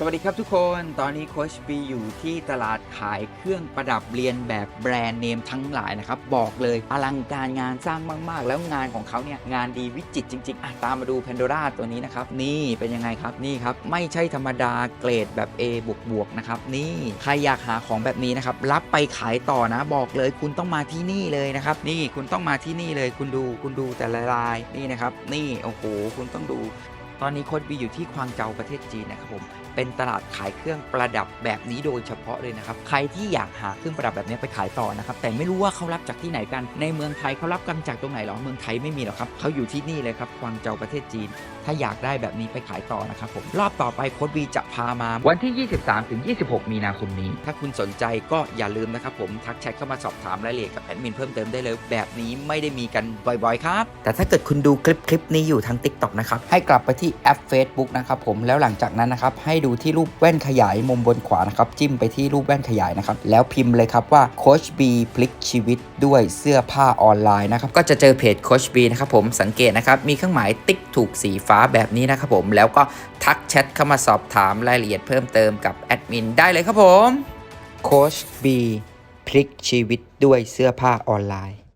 สวัสดีครับทุกคน ตอนนี้โคชปีอยู่ที่ตลาดขายเครื่องประดับเรียนแบบแบรนด์เนมทั้งหลายนะครับ บอกเลยอลังการงานสร้างมาก ๆ แล้วงานของเขาเนี่ยงานดีวิจิตรจริงๆอะตามมาดูแพนโดราตัวนี้นะครับ นี่เป็นยังไงครับนี่ครับ ไม่ใช่ธรรมดาเกรดแบบ A บวกบวกๆนะครับ นี่ใครอยากหาของแบบนี้นะครับ รับไปขายต่อนะบอกเลยคุณต้องมาที่นี่เลยนะครับ นี่คุณต้องมาที่นี่เลยคุณดูคุณดูแต่ละลายนี่นะครับ นี่โอ้โหคุณต้องดูตอนนี้โค้ดบีอยู่ที่ควางเจาประเทศจีนนะครับผม เป็นตลาดขายเครื่องประดับแบบนี้โดยเฉพาะเลยนะครับ ใครที่อยากหาเครื่องประดับแบบนี้ไปขายต่อนะครับ แต่ไม่รู้ว่าเขารับจากที่ไหนกัน ในเมืองไทยเขารับกันจากตรงไหนหรอ เมืองไทยไม่มีหรอกครับ เขาอยู่ที่นี่เลยครับควางเจาประเทศจีน ถ้าอยากได้แบบนี้ไปขายต่อนะครับผม รอบต่อไปโค้ดบีจะพามา วันที่ 23ถึง26 มีนาคมนี้ ถ้าคุณสนใจก็อย่าลืมนะครับผมทักแชทเข้ามาสอบถามรายละเอียดกับแอดมินเพิ่มเติมได้เลย แบบนี้ไม่ได้มีกันบ่อยๆครับ แต่ถ้าเกิดคุณดูคลิปคลิปนี้อยู่ทาง TikTok นะครับ ให้กลับไปที่แอป Facebook นะครับผม แล้วหลังจากนั้นนะครับให้ดูที่รูปแว่นขยายมุมบนขวานะครับจิ้มไปที่รูปแว่นขยายนะครับแล้วพิมพ์เลยครับว่าโคชบีพลิกชีวิตด้วยเสื้อผ้าออนไลน์นะครับก็จะเจอเพจโคชบีนะครับผมสังเกตนะครับมีเครื่องหมายติ๊กถูกสีฟ้าแบบนี้นะครับผมแล้วก็ทักแชทเข้ามาสอบถามรายละเอียดเพิ่มเติมกับแอดมินได้เลยครับผมโคชบีพลิกชีวิตด้วยเสื้อผ้าออนไลน์